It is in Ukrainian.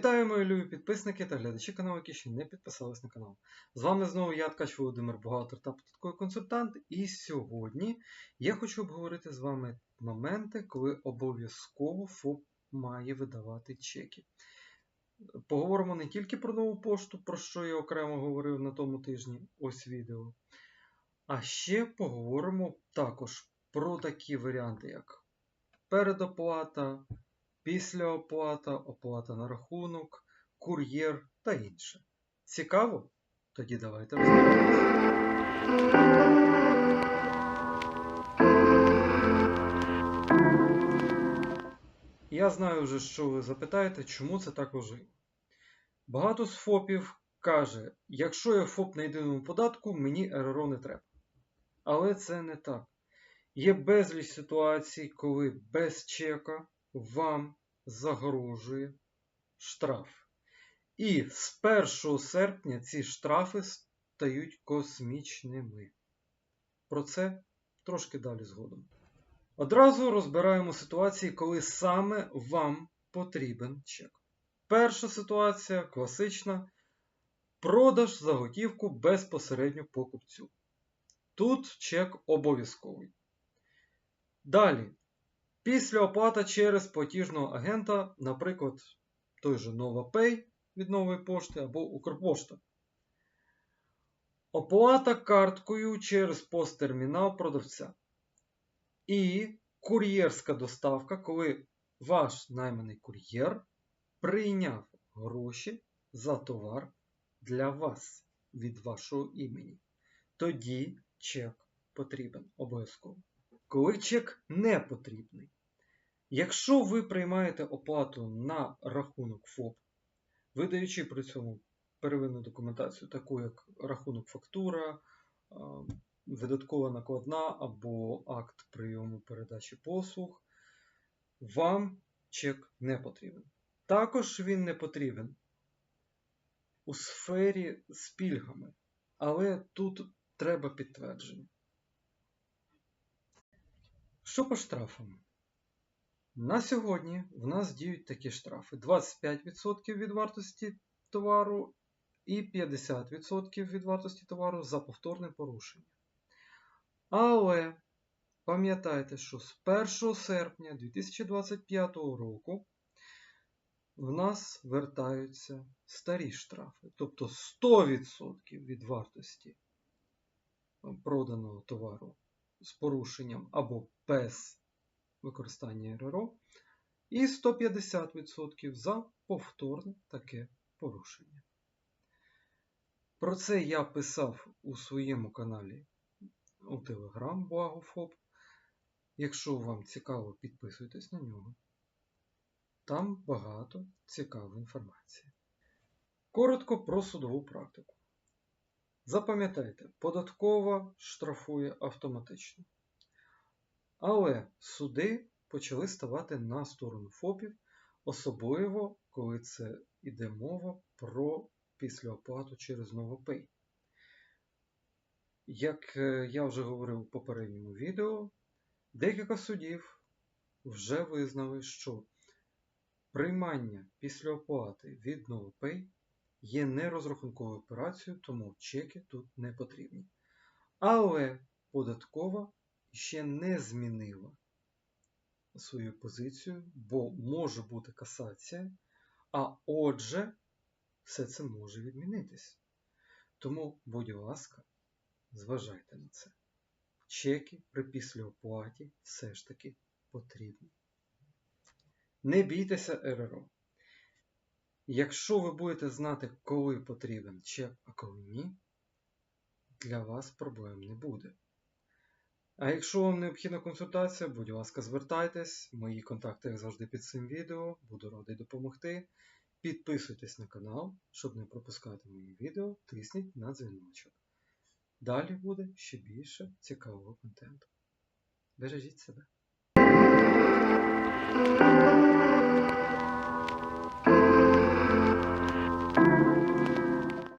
Вітаю, мої любі підписники та глядачі каналу, які ще не підписались на канал. З вами знову я, Ткач Володимир, бухгалтер та податковий консультант. І сьогодні я хочу обговорити з вами моменти, коли обов'язково ФОП має видавати чеки. Поговоримо не тільки про нову пошту, про що я окремо говорив на тому тижні, ось відео. А ще поговоримо також про такі варіанти, як передоплата, післяоплата, оплата на рахунок, кур'єр та інше. Цікаво? Тоді давайте розберемося. Я знаю вже, що ви запитаєте, чому це так важливо. Багато з ФОПів каже, якщо я ФОП на єдиному податку, мені РРО не треба. Але це не так. Є безліч ситуацій, коли без чека вам загрожує штраф. І з 1 серпня ці штрафи стають космічними. Про це трошки далі згодом. Одразу розбираємо ситуації, коли саме вам потрібен чек. Перша ситуація класична. Продаж за готівку безпосередньо покупцю. Тут чек обов'язковий. Далі. Після оплата через платіжного агента, наприклад, той же NovaPay від нової пошти або Укрпошта. Оплата карткою через посттермінал продавця. І кур'єрська доставка, коли ваш найманий кур'єр прийняв гроші за товар для вас від вашого імені. Тоді чек потрібен обов'язково. Коли чек не потрібний. Якщо ви приймаєте оплату на рахунок ФОП, видаючи при цьому первинну документацію, таку як рахунок фактура, видаткова накладна або акт прийому передачі послуг, вам чек не потрібен. Також він не потрібен у сфері з пільгами, але тут треба підтвердження. Що по штрафам? На сьогодні в нас діють такі штрафи: 25% від вартості товару і 50% від вартості товару за повторне порушення. Але пам'ятайте, що з 1 серпня 2025 року в нас вертаються старі штрафи, тобто 100% від вартості проданого товару з порушенням або без використання РРО, і 150% за повторне таке порушення. Про це я писав у своєму каналі у Telegram Благофоб. Якщо вам цікаво, підписуйтесь на нього. Там багато цікавої інформації. Коротко про судову практику. Запам'ятайте, податкова штрафує автоматично. Але суди почали ставати на сторону ФОПів, особливо коли це йде мова про післяоплату через NovoPay. Як я вже говорив у попередньому відео, декілька судів вже визнали, що приймання післяоплати від NovoPay є нерозрахунковою операцією, тому чеки тут не потрібні. Але податкова ще не змінила свою позицію, бо може бути касація, а отже, все це може відмінитись. Тому, будь ласка, зважайте на це. Чеки при післяоплаті все ж таки потрібні. Не бійтеся РРО. Якщо ви будете знати, коли потрібен чек, а коли ні, для вас проблем не буде. А якщо вам необхідна консультація, будь ласка, звертайтесь. Мої контакти, як завжди, під цим відео. Буду радий допомогти. Підписуйтесь на канал, щоб не пропускати мої відео, тисніть на дзвіночок. Далі буде ще більше цікавого контенту. Бережіть себе!